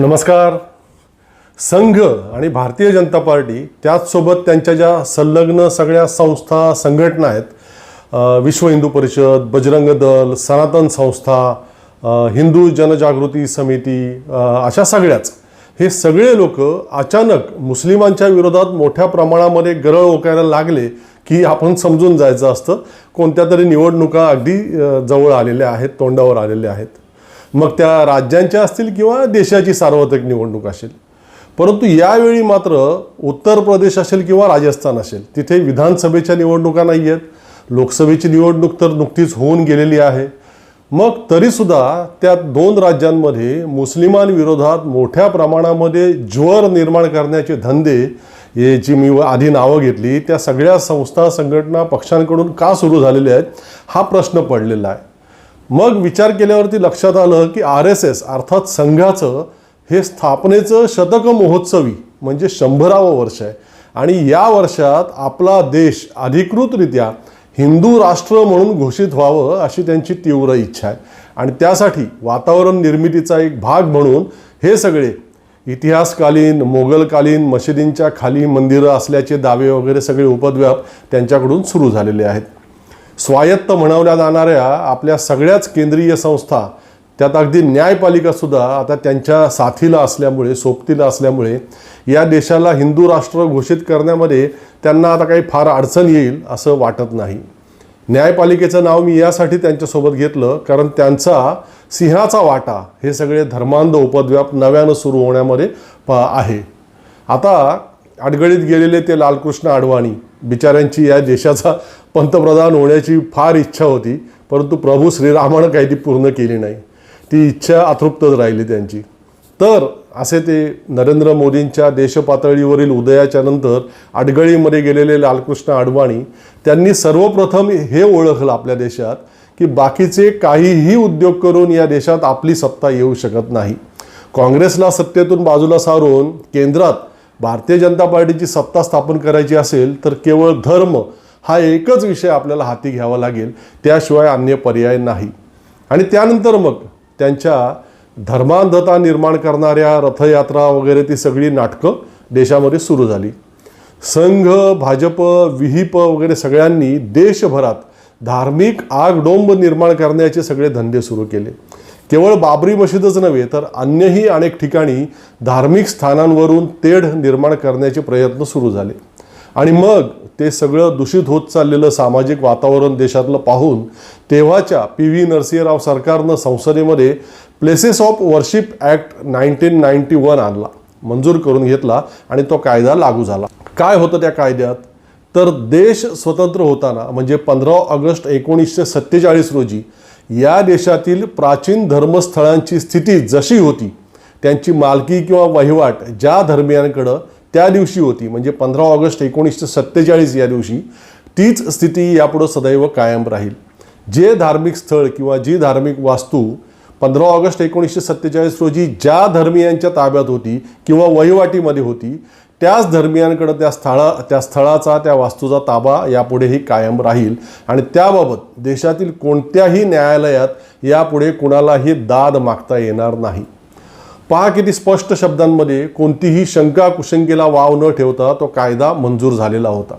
नमस्कार. संघ आणि भारतीय जनता पार्टी त्याचसोबत त्यांच्या ज्या संलग्न सगळ्या संस्था संघटना आहेत विश्व हिंदू परिषद बजरंग दल सनातन संस्था हिंदू जनजागृती समिती अशा सगळ्याच हे सगळे लोक अचानक मुस्लिमांच्या विरोधात मोठ्या प्रमाणामध्ये गरळ ओकायला लागले की आपण समजून जायचं असतं. कोणत्या तरी निवडणुका अगदी जवळ आलेल्या आहेत तोंडावर आलेल्या आहेत. मग त्या राज्यांच्या असतील किंवा देशाची सार्वत्रिक निवडणूक असेल. परंतु यावेळी मात्र उत्तर प्रदेश असेल किंवा राजस्थान असेल तिथे विधानसभेच्या निवडणुका नाही आहेत लोकसभेची निवडणूक तर नुकतीच होऊन गेलेली आहे. मग तरीसुद्धा त्या दोन राज्यांमध्ये मुस्लिमांविरोधात मोठ्या प्रमाणामध्ये ज्वर निर्माण करण्याचे धंदे हे जी मी आधी नावं घेतली त्या सगळ्या संस्था संघटना पक्षांकडून का सुरू झालेल्या आहेत हा प्रश्न पडलेला आहे. मग विचार केल्यावरती लक्षात आलं की आर एस एस अर्थात संघाचं हे स्थापनेचं शतक महोत्सवी म्हणजे शंभरावं वर्ष आहे. आणि या वर्षात आपला देश अधिकृतरित्या हिंदू राष्ट्र म्हणून घोषित व्हावं अशी त्यांची तीव्र इच्छा आहे. आणि त्यासाठी वातावरण निर्मितीचा एक भाग म्हणून हे सगळे इतिहासकालीन मोगलकालीन मशिदींच्या खाली मंदिरं असल्याचे दावे वगैरे सगळे उपद्व्याप त्यांच्याकडून सुरू झालेले आहेत. स्वायत्त म्हणवल्या जाणाऱ्या आपल्या सगळ्याच केंद्रीय संस्था त्यात अगदी न्यायपालिकासुद्धा आता त्यांच्या साथीला असल्यामुळे सोबतीला असल्यामुळे या देशाला हिंदू राष्ट्र घोषित करण्यामध्ये त्यांना आता काही फार अडचण येईल असं वाटत नाही. न्यायपालिकेचं नाव मी यासाठी त्यांच्यासोबत घेतलं कारण त्यांचा सिंहाचा वाटा हे सगळे धर्मांध उपद्व्याप नव्यानं सुरू होण्यामध्ये प आहे. आता अडगळीत गेलेले ते लालकृष्ण अडवाणी बिचाऱ्यांची या देशाचा पंतप्रधान होण्याची फार इच्छा होती परंतु प्रभू श्रीरामानं काही ती पूर्ण केली नाही. ती इच्छा अतृप्तच राहिली त्यांची. तर असे ते नरेंद्र मोदींच्या देशपातळीवरील उदयाच्या नंतर अडगळीमध्ये गेलेले लालकृष्ण अडवाणी त्यांनी सर्वप्रथम हे ओळखलं आपल्या देशात की बाकीचे काहीही उद्योग करून या देशात आपली सत्ता येऊ शकत नाही. काँग्रेसला सत्तेतून बाजूला सारून केंद्रात भारतीय जनता पार्टीची सत्ता स्थापन करायची असेल तर केवळ धर्म हा एकच विषय आपल्याला हाती घ्यावा लागेल. त्याशिवाय अन्य पर्याय नाही. आणि त्यानंतर मग त्यांच्या धर्मांधता निर्माण करणाऱ्या रथयात्रा वगैरे ती सगळी नाटकं देशामध्ये सुरू झाली. संघ भाजप विहिप वगैरे सगळ्यांनी देशभरात धार्मिक आगडोंब निर्माण करण्याचे सगळे धंदे सुरू केले. केवळ बाबरी मशीदच नव्हे तर अन्यही अनेक ठिकाणी धार्मिक स्थानांवरून तेढ निर्माण करण्याचे प्रयत्न सुरू झाले. आणि मग ते सगळं दूषित होत चाललेलं सामाजिक वातावरण देशातलं पाहून तेव्हाच्या पी व्ही नरसिंहराव सरकारनं संसदेमध्ये places of worship act nineteen ninety one आणला. मंजूर करून घेतला आणि तो कायदा लागू झाला. काय होतं त्या कायद्यात? तर देश स्वतंत्र होताना म्हणजे पंधरा ऑगस्ट एकोणीसशे सत्तेचाळीस रोजी या देशातील प्राचीन धर्मस्थळांची स्थिती जशी होती त्यांची मालकी किंवा वहिवाट ज्या धर्मियांकडं त्या दिवशी होती म्हणजे पंधरा ऑगस्ट एकोणीसशे सत्तेचाळीस या दिवशी तीच स्थिती यापुढं सदैव कायम राहील. जे धार्मिक स्थळ किंवा जी धार्मिक वास्तू पंधरा ऑगस्ट एकोणीसशे सत्तेचाळीस रोजी ज्या धर्मियांच्या ताब्यात होती किंवा वहिवाटीमध्ये होती त्याच धर्मियांकडे त्या स्थळा त्या स्थळाचा त्या वास्तूचा ताबा यापुढेही कायम राहील. आणि त्याबाबत देशातील कोणत्याही न्यायालयात यापुढे कुणालाही दाद मागता येणार नाही. पहा किती स्पष्ट शब्दांमध्ये कोणतीही शंका कुशंकेला वाव न ठेवता तो कायदा मंजूर झालेला होता.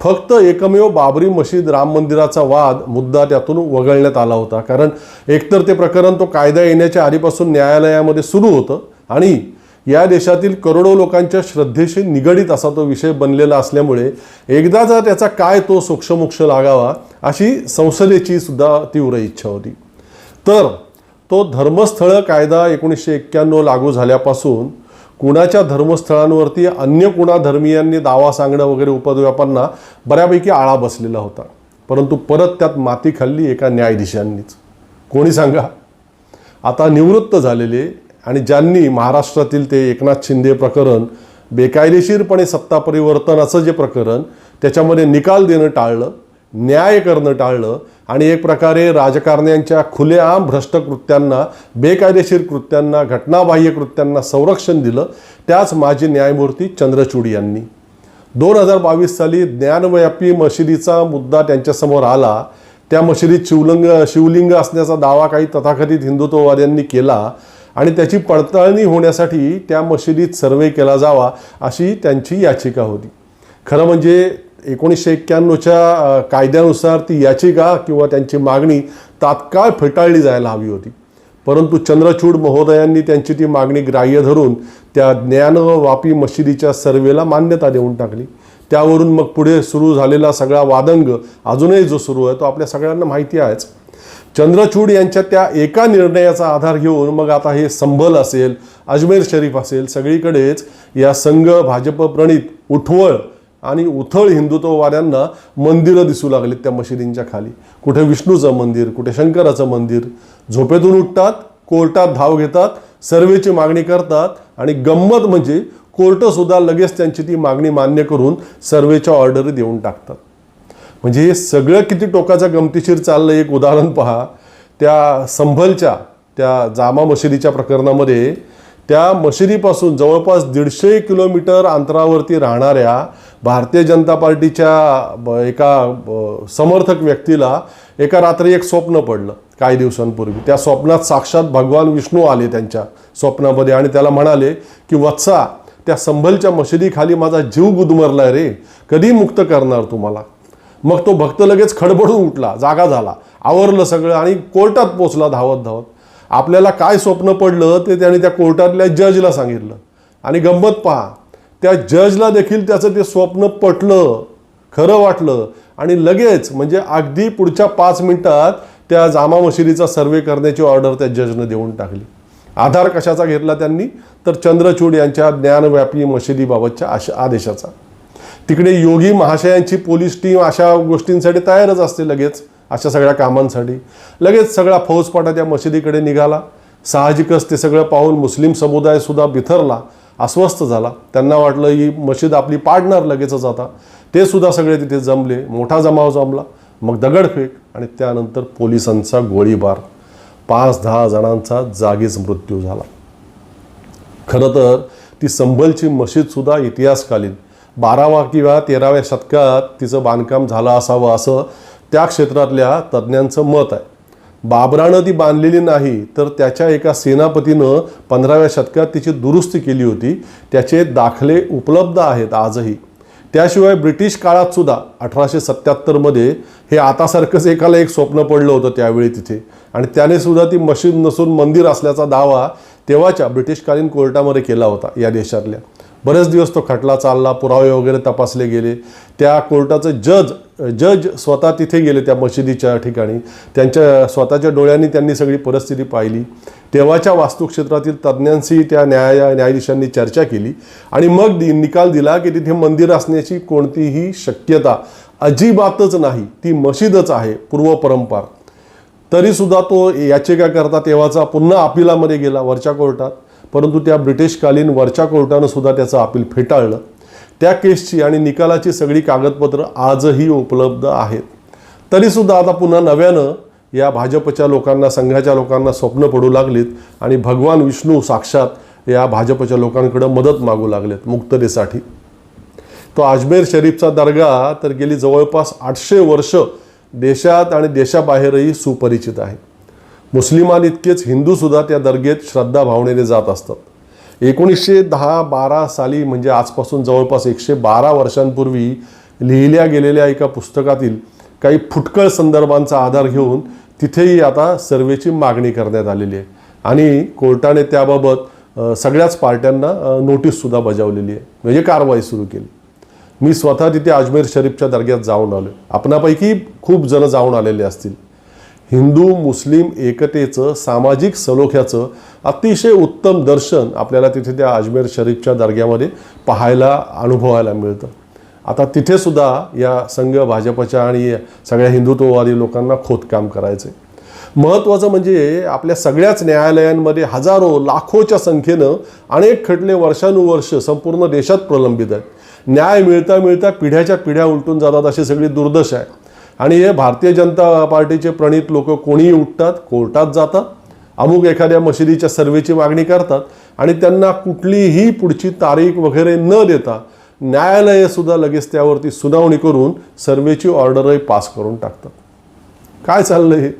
फक्त एकमेव बाबरी मशीद राम मंदिराचा वाद मुद्दा त्यातून वगळण्यात आला होता. कारण एकतर ते प्रकरण तो कायदा येण्याच्या आधीपासून न्यायालयामध्ये सुरू होतं आणि या देशातील करोडो लोकांच्या श्रद्धेशी निगडीत असा तो विषय बनलेला असल्यामुळे एकदाचा त्याचा काय तो सोक्षमोक्ष लागावा अशी संसदेची सुद्धा तीव्र इच्छा होती. तर तो धर्मस्थळ कायदा एकोणीसशे एक्क्याण्णव लागू झाल्यापासून कुणाच्या धर्मस्थळांवरती अन्य कुणा धर्मीयांनी दावा सांगणं वगैरे उपद्व्यापांना बऱ्यापैकी आळा बसलेला होता. परंतु परत त्यात माती खाल्ली एका न्यायाधीशांनीच. कोणी सांगा? आता निवृत्त झालेले आणि ज्यांनी महाराष्ट्रातील ते एकनाथ शिंदे प्रकरण बेकायदेशीरपणे सत्ता परिवर्तनाचं जे प्रकरण त्याच्यामध्ये निकाल देणं टाळलं न्याय करणं टाळलं आणि एक प्रकारे राजकारण्यांच्या खुलेआम भ्रष्ट कृत्यांना बेकायदेशीर कृत्यांना घटनाबाह्य कृत्यांना संरक्षण दिलं. त्याच माजी न्यायमूर्ती चंद्रचूड यांनी. दोन हजार बावीस साली ज्ञानव्यापी मशिदीचा मुद्दा त्यांच्यासमोर आला. त्या मशिदीत शिवलिंग शिवलिंग असण्याचा दावा काही तथाकथित हिंदुत्ववाद्यांनी केला आणि त्याची पडताळणी होण्यासाठी त्या मशिदीत सर्वे केला जावा अशी त्यांची याचिका होती. खरं म्हणजे एकोणीसशे एक्क्याण्णवच्या कायद्यानुसार ती याचिका किंवा त्यांची मागणी तात्काळ फेटाळली जायला हवी होती. परंतु चंद्रचूड महोदयांनी त्यांची ती मागणी ग्राह्य धरून त्या ज्ञान व वापी मशिदीच्या सर्वेला मान्यता देऊन टाकली. त्यावरून मग पुढे सुरू झालेला सगळा वादंग अजूनही जो सुरू आहे तो आपल्या सगळ्यांना माहिती आहेच. चंद्रचूड यांच्या त्या एका निर्णयाचा आधार घेऊन मग आता हे संभल असेल अजमेर शरीफ असेल सगळीकडेच या संघ भाजप प्रणित उठवळ आणि उथळ हिंदुत्ववाद्यांना मंदिरं दिसू लागलीत त्या मशिदींच्या खाली. कुठे विष्णूचं मंदिर कुठे शंकराचं मंदिर. झोपेतून उठतात कोर्टात धाव घेतात सर्वेची मागणी करतात आणि गंमत म्हणजे कोर्टसुद्धा लगेच त्यांची ती मागणी मान्य करून सर्वेच्या ऑर्डरी देऊन टाकतात. म्हणजे हे सगळं किती टोकाचं गमतीशीर चाललं एक उदाहरण पहा. त्या संभलच्या त्या जामा मशिदीच्या प्रकरणामध्ये त्या मशिदीपासून जवळपास दीडशे किलोमीटर अंतरावरती राहणाऱ्या भारतीय जनता पार्टीच्या एका समर्थक व्यक्तीला एका रात्री एक स्वप्न पडलं काही दिवसांपूर्वी. त्या स्वप्नात साक्षात भगवान विष्णू आले त्यांच्या स्वप्नामध्ये आणि त्याला म्हणाले की वत्सा त्या संभलच्या मशिदीखाली माझा जीव गुदमरलाय रे. कधी मुक्त करणार तुम्हाला? मग तो भक्त लगेच खडबडून उठला जागा झाला आवरलं सगळं आणि कोर्टात पोचला धावत धावत आपल्याला काय स्वप्न पडलं ते त्याने त्या कोर्टातल्या जजला सांगितलं. आणि गंमत पहा त्या जजला देखील त्याचं ते स्वप्न पटलं खरं वाटलं. आणि लगेच म्हणजे अगदी पुढच्या पाच मिनिटात त्या जामा मशिदीचा सर्वे करण्याची ऑर्डर त्या जजनं देऊन टाकली. आधार कशाचा घेतला त्यांनी? तर चंद्रचूड यांच्या ज्ञानव्यापी मशिदीबाबतच्या आश आदेशाचा. तिकडे योगी महाशयांची पोलीस टीम अशा गोष्टींसाठी तयारच असते लगेच. अशा सगळ्या कामांसाठी. लगेच सगळा फौजपाटा त्या मशिदीकडे निघाला. साहजिकच ते सगळं पाहून मुस्लिम समुदाय सुद्धा बिथरला अस्वस्थ झाला. त्यांना वाटलं ही मशीद आपली पाडणार लगेचच आता. ते सुद्धा सगळे तिथे जमले. मोठा जमाव जमला. मग दगडफेक आणि त्यानंतर पोलिसांचा गोळीबार. पाच दहा जणांचा जागीच मृत्यू झाला. खरं तर ती संभलची मशीदसुद्धा इतिहासकालीन. बारावा किंवा तेराव्या शतकात तिचं बांधकाम झालं असावं असं त्या क्षेत्रातल्या तज्ज्ञांचं मत आहे. बाबरानं ती बांधलेली नाही तर त्याच्या एका सेनापतीनं पंधराव्या शतकात तिची दुरुस्ती केली होती. त्याचे दाखले उपलब्ध आहेत आजही. त्याशिवाय ब्रिटिश काळात सुद्धा अठराशे सत्याहत्तरमध्ये हे आतासारखंच एकाला एक स्वप्न पडलं होतं त्यावेळी तिथे. आणि त्याने सुद्धा ती मशीद नसून मंदिर असल्याचा दावा तेव्हाच्या ब्रिटिशकालीन कोर्टामध्ये केला होता या देशातल्या. बरेच दिवस तो खटला चालला पुरावे वगैरे तपासले गेले. त्या कोर्टाचं जज जज स्वतः तिथे गेले त्या मशिदीच्या ठिकाणी. त्यांच्या स्वतःच्या डोळ्यांनी त्यांनी सगळी परिस्थिती पाहिली. तेव्हाच्या वास्तुक्षेत्रातील तज्ज्ञांशी त्या न्याया न्यायाधीशांनी चर्चा केली. आणि मग निकाल दिला की तिथे मंदिर असण्याची कोणतीही शक्यता अजिबातच नाही. ती मशीदच आहे पूर्वपरंपार तरीसुद्धा तो याचिका करता तेव्हाचा पुन्हा अपिलामध्ये गेला वरच्या कोर्टात. परंतु त्या ब्रिटिशकालीन वरच्या कोर्टानं सुद्धा त्याचं अपील फेटाळलं. त्या केसची आणि निकालाची सगळी कागदपत्र आजही उपलब्ध आहेत. तरीसुद्धा आता पुन्हा नव्यानं या भाजपच्या लोकांना संघाच्या लोकांना स्वप्न पडू लागलीत आणि भगवान विष्णू साक्षात या भाजपच्या लोकांकडं मदत मागू लागलेत मुक्ततेसाठी. तो अजमेर शरीफचा दर्गा तर गेली जवळपास आठशे वर्ष देशात आणि देशाबाहेरही सुपरिचित आहे. मुस्लिमांइतकेच हिंदूसुद्धा त्या दर्गेत श्रद्धा भावनेने जात असतात. एकोणीसशे दहा बारा साली म्हणजे आजपासून जवळपास एकशे बारा वर्षांपूर्वी लिहिल्या गेलेल्या एका पुस्तकातील काही फुटकळ संदर्भांचा आधार घेऊन तिथेही आता सर्वेची मागणी करण्यात आलेली आहे. आणि कोर्टाने त्याबाबत सगळ्याच पार्ट्यांना नोटीससुद्धा बजावलेली आहे. म्हणजे कारवाई सुरू केली. मी स्वतः तिथे अजमेर शरीफच्या दर्ग्यात जाऊन आलो आपणापैकी खूप जण जाऊन आलेले असतील. हिंदू मुस्लिम एकतेचं सामाजिक सलोख्याचं अतिशय उत्तम दर्शन आपल्याला तिथे त्या अजमेर शरीफच्या दर्ग्यामध्ये पाहायला अनुभवायला मिळतं. आता तिथे सुद्धा या संघ भाजपच्या आणि सगळ्या हिंदुत्ववादी लोकांना खोदकाम करायचं आहे महत्त्वाचं म्हणजे आपल्या सगळ्याच न्यायालयांमध्ये हजारो लाखोच्या संख्येनं अनेक खटले वर्षानुवर्ष संपूर्ण देशात प्रलंबित आहेत. न्याय मिळता मिळता पिढ्याच्या पिढ्या उलटून जातात अशी सगळी दुर्दशा आहे. आणि हे भारतीय जनता पार्टीचे प्रणित लोक कोणीही उठतात कोर्टात जातात अमुक एखाद्या मशिदीच्या सर्वेची मागणी करतात आणि त्यांना कुठलीही पुढची तारीख वगैरे न देता न्यायालयसुद्धा लगेच त्यावरती सुनावणी करून सर्वेची ऑर्डरही पास करून टाकतात. काय चाललं हे?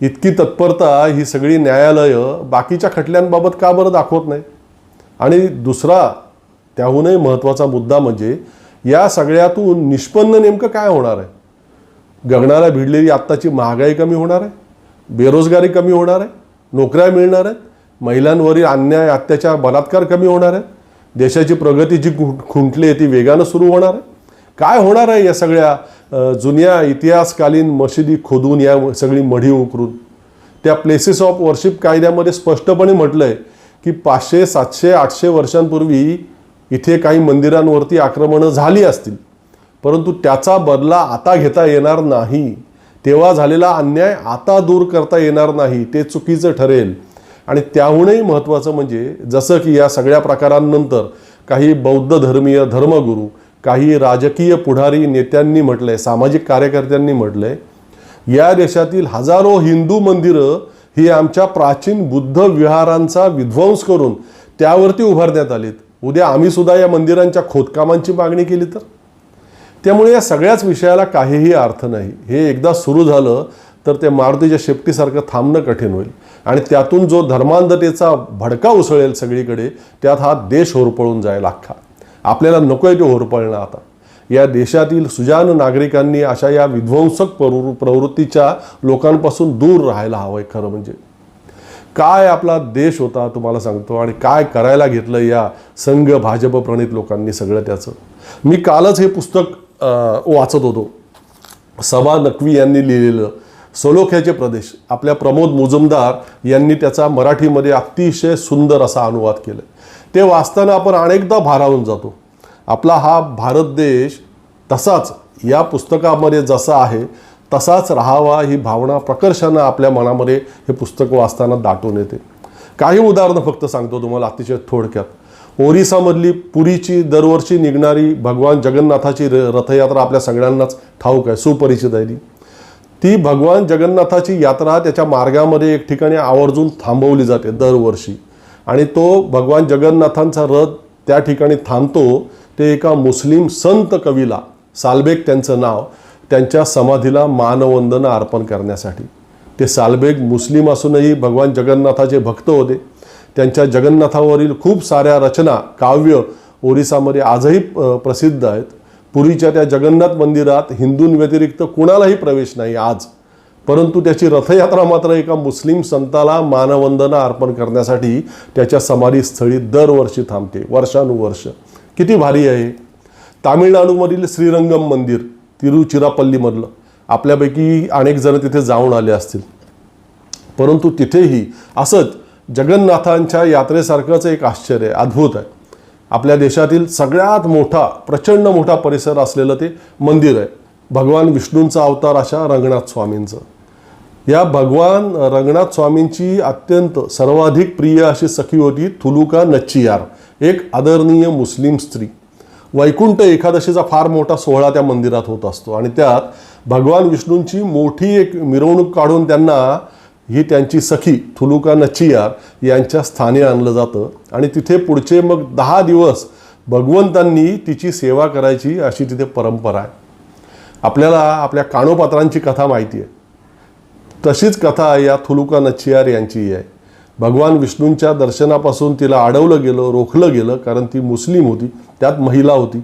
इतकी तत्परता ही सगळी न्यायालयं बाकीच्या खटल्यांबाबत का बरं दाखवत नाही आणि दुसरा त्याहूनही महत्त्वाचा मुद्दा म्हणजे या सगळ्यातून निष्पन्न नेमकं काय होणार आहे? गगनाला भिडलेली आत्ताची महागाई कमी होणार आहे बेरोजगारी कमी होणार आहे नोकऱ्या मिळणार आहेत महिलांवरील अन्याय अत्याचार बलात्कार कमी होणार आहे देशाची प्रगती जी खुंटली आहे ती वेगानं सुरू होणार आहे. काय होणार आहे या सगळ्या जुन्या इतिहासकालीन मशिदी खोदून या सगळी मढी उकरून? त्या प्लेसेस ऑफ वर्शिप कायद्यामध्ये स्पष्टपणे म्हटलं आहे की पाचशे सातशे आठशे वर्षांपूर्वी इथे काही मंदिरांवरती आक्रमणं झाली असतील. परंतु त्याचा बदला आता घेता येणार नाही. तेव्हा झालेला अन्याय आता दूर करता येणार नाही ते चुकीचं ठरेल. आणि त्याहूनही महत्त्वाचं म्हणजे जसं की या सगळ्या प्रकारांनंतर काही बौद्ध धर्मीय धर्मगुरू काही राजकीय पुढारी नेत्यांनी म्हटलंय सामाजिक कार्यकर्त्यांनी म्हटलंय या देशातील हजारो हिंदू मंदिरं ही आमच्या प्राचीन बुद्ध विहारांचा विध्वंस करून त्यावरती उभारण्यात आलीत. उद्या आम्ही सुद्धा या मंदिरांच्या खोदकामांची मागणी केली तर? त्यामुळे या सगळ्याच विषयाला काहीही अर्थ नाही. हे एकदा सुरू झालं तर ते मारुतीच्या शेपटीसारखं थांबणं कठीण होईल. आणि त्यातून जो धर्मांधतेचा भडका उसळेल सगळीकडे त्यात हा देश होरपळून जाईल अख्खा. आपल्याला नको आहे ते होरपळणं आता. या देशातील सुजान नागरिकांनी अशा या विध्वंसक प्रवृ प्रवृत्तीच्या लोकांपासून दूर राहायला हवं आहे खरं म्हणजे. काय आपला देश होता तुम्हाला सांगतो आणि काय करायला घेतलं या संघ भाजप प्रणित लोकांनी सगळं त्याचं. मी कालच हे पुस्तक वाचत होतो सबा नक्वी यांनी लिहिलेलं. सोलोख्याचे प्रदेश. आपल्या प्रमोद मुजुमदार यांनी त्याचा मराठीमध्ये अतिशय सुंदर असा अनुवाद केला ते वाचताना आपण अनेकदा भारावून जातो. आपला हा भारत देश तसाच या पुस्तकामध्ये जसा आहे तसाच राहावा ही भावना प्रकर्षानं आपल्या मनामध्ये हे पुस्तक वाचताना दाटून येते. काही उदाहरणं फक्त सांगतो तुम्हाला अतिशय थोडक्यात. ओरिसामधली पुरीची दरवर्षी निघणारी भगवान जगन्नाथाची र- रथयात्रा आपल्या सगळ्यांनाच ठाऊक आहे सुपरिचित आहे ती. ती भगवान जगन्नाथाची यात्रा त्याच्या मार्गामध्ये एक ठिकाणी आवर्जून थांबवली जाते दरवर्षी. आणि तो भगवान जगन्नाथांचा रथ त्या ठिकाणी थांबतो ते एका मुस्लिम संत कवीला सालबेग त्यांचं नाव त्यांच्या समाधीला मानवंदना अर्पण करण्यासाठी. ते सालबेग मुस्लिम असूनही भगवान जगन्नाथाचे भक्त होते. त्यांच्या जगन्नाथावरील खूप साऱ्या रचना काव्य ओरिसामध्ये आजही प्रसिद्ध आहेत. पुरीच्या त्या जगन्नाथ मंदिरात हिंदूंव्यतिरिक्त कुणालाही प्रवेश नाही आज. परंतु त्याची रथयात्रा मात्र एका मुस्लिम संताला मानवंदना अर्पण करण्यासाठी त्याच्या समाधीस्थळी दरवर्षी थांबते वर्षानुवर्ष. किती भारी आहे तामिळनाडूमधील श्रीरंगम मंदिर तिरुचिरापल्लीमधलं. आपल्यापैकी अनेक जण तिथे जाऊन आले असतील. परंतु तिथेही असंच जगन्नाथांच्या यात्रेसारखंच एक आश्चर्य आहे अद्भुत आहे. आपल्या देशातील सगळ्यात मोठा प्रचंड मोठा परिसर असलेलं ते मंदिर आहे. भगवान विष्णूंचा अवतार अशा रंगनाथ स्वामींचं. या भगवान रंगनाथ स्वामींची अत्यंत सर्वाधिक प्रिय अशी सखी होती थुलुका नच्चियार एक आदरणीय मुस्लिम स्त्री. वैकुंठ एकादशीचा फार मोठा सोहळा त्या मंदिरात होत असतो आणि त्यात भगवान विष्णूंची मोठी एक मिरवणूक काढून त्यांना ही त्यांची सखी थुलुका नचियार यांच्या स्थानी आणलं जातं. आणि तिथे पुढचे मग दहा दिवस भगवंतांनी तिची सेवा करायची अशी तिथे परंपरा आहे. आपल्याला आपल्या काणोपात्रांची कथा माहिती आहे. तशीच कथा या थुलुका नचियार यांची आहे. भगवान विष्णूंच्या दर्शनापासून तिला अडवलं गेलं रोखलं गेलं कारण ती मुस्लिम होती त्यात महिला होती.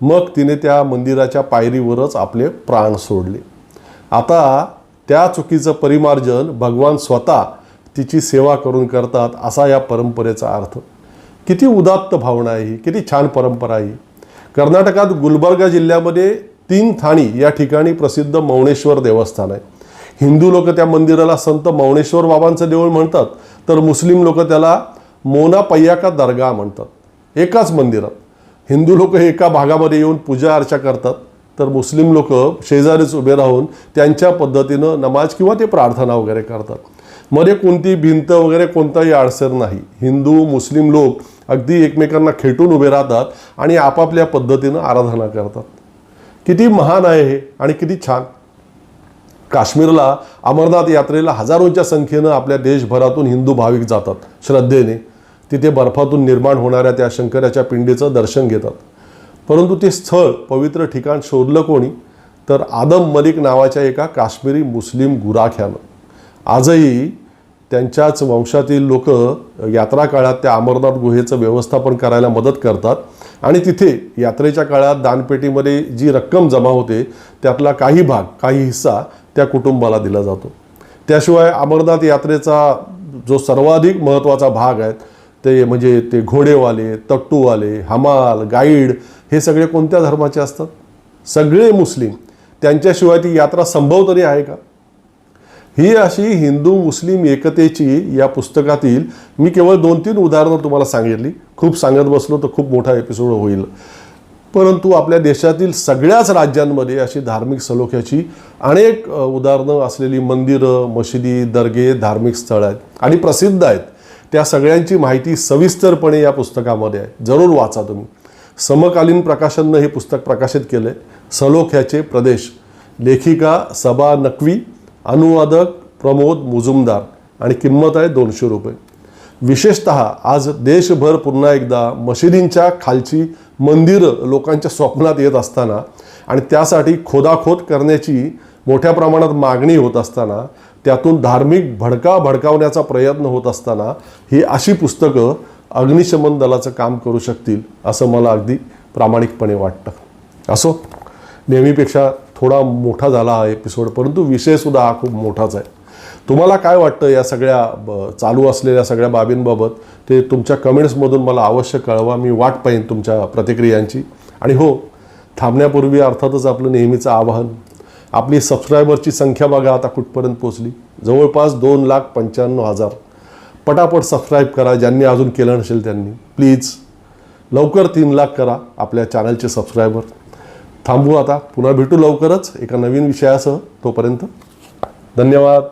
मग तिने त्या मंदिराच्या पायरीवरच आपले प्राण सोडले. आता त्या चुकीचं परिमार्जन भगवान स्वतः तिची सेवा करून करतात असा या परंपरेचा अर्थ. किती उदात्त भावना आहे ही किती छान परंपरा आहे ही. कर्नाटकात गुलबर्गा जिल्ह्यामध्ये तीन थाणी या ठिकाणी प्रसिद्ध मौणेश्वर देवस्थान आहे. हिंदू लोक त्या मंदिराला संत मौणेश्वर बाबांचं देऊळ म्हणतात तर मुस्लिम लोक त्याला मोना पय्याका दर्गा म्हणतात. एकाच मंदिरात. हिंदू लोक एका भागामध्ये येऊन पूजा अर्चा करतात. तर मुस्लिम लोक शेजारीच उभे राहून त्यांच्या पद्धतीनं नमाज किंवा ते प्रार्थना वगैरे करतात. मध्ये कोणती भिंत वगैरे कोणताही अडसर नाही. हिंदू मुस्लिम लोक अगदी एकमेकांना खेटून उभे राहतात आणि आपापल्या पद्धतीनं आराधना करतात. किती महान आहे हे आणि किती छान. काश्मीरला अमरनाथ यात्रेला हजारोंच्या संख्येनं आपल्या देशभरातून हिंदू भाविक जातात श्रद्धेने. तिथे बर्फातून निर्माण होणाऱ्या त्या शंकराच्या पिंडीचं दर्शन घेतात. परंतु ते स्थळ पवित्र ठिकाण शोधलं कोणी? तर आदम मलिक नावाच्या एका काश्मीरी मुस्लिम गुराख्यानं. आजही त्यांच्याच वंशातील लोक यात्रा काळात त्या अमरनाथ गुहेचं व्यवस्थापन करायला मदत करतात. आणि तिथे यात्रेच्या काळात दानपेटीमध्ये जी रक्कम जमा होते त्यातला काही भाग काही हिस्सा त्या कुटुंबाला दिला जातो. त्याशिवाय अमरनाथ यात्रेचा जो सर्वाधिक महत्त्वाचा भाग आहे ते म्हणजे ते घोडेवाले तट्टूवाले हमाल गाईड हे सगळे कोणत्या धर्माचे असतात? सगळे मुस्लिम. त्यांच्याशिवाय ती यात्रा संभव तरी आहे का? ही अशी हिंदू मुस्लिम एकतेची या पुस्तकातील मी केवळ दोन तीन उदाहरणं तुम्हाला सांगितली. खूप सांगत बसलो तर खूप मोठा एपिसोड होईल. परंतु आपल्या देशातील सगळ्याच राज्यांमध्ये अशी धार्मिक सलोख्याची अनेक उदाहरणं असलेली मंदिरं मशिदी दर्गे धार्मिक स्थळं आहेत आणि प्रसिद्ध आहेत. त्या सगळ्यांची माहिती सविस्तरपणे या पुस्तकामध्ये आहे. जरूर वाचा तुम्ही. समकालीन प्रकाशननं हे पुस्तक प्रकाशित केलं आहे सलोख्याचे प्रदेश. लेखिका सबा नकवी अनुवादक प्रमोद मुजुमदार आणि किंमत आहे दोनशे रुपये. विशेषत आज देशभर पुन्हा एकदा मशिदींच्या खालची मंदिरं लोकांच्या स्वप्नात येत असताना आणि त्यासाठी खोदाखोद करण्याची मोठ्या प्रमाणात मागणी होत असताना त्यातून धार्मिक भडका भडकावण्याचा प्रयत्न होत असताना ही अशी पुस्तकं अग्निशमन दलाचं काम करू शकतील असं मला अगदी प्रामाणिकपणे वाटतं. असो नेहमीपेक्षा थोडा मोठा झाला हा एपिसोड परंतु विषयसुद्धा हा खूप मोठाच आहे. तुम्हाला काय वाटतं या सगळ्या ब- चालू असलेल्या सगळ्या बाबींबाबत? ते तुमच्या कमेंट्समधून मला अवश्य कळवा. मी वाट पाहीन तुमच्या प्रतिक्रियांची. आणि हो थांबण्यापूर्वी अर्थातच आपलं नेहमीचं आवाहन आपली सबस्क्रायबरची संख्या बघा आता कुठपर्यंत पोचली जवळपास दोन लाख पंच्याण्णव हजार. पटापट सबस्क्राईब करा. ज्यांनी अजून केलं नसेल त्यांनी प्लीज लवकर तीन लाख करा आपल्या चॅनलचे सबस्क्रायबर थांबू आता. पुन्हा भेटू लवकरच एका नवीन विषयासह. तोपर्यंत धन्यवाद.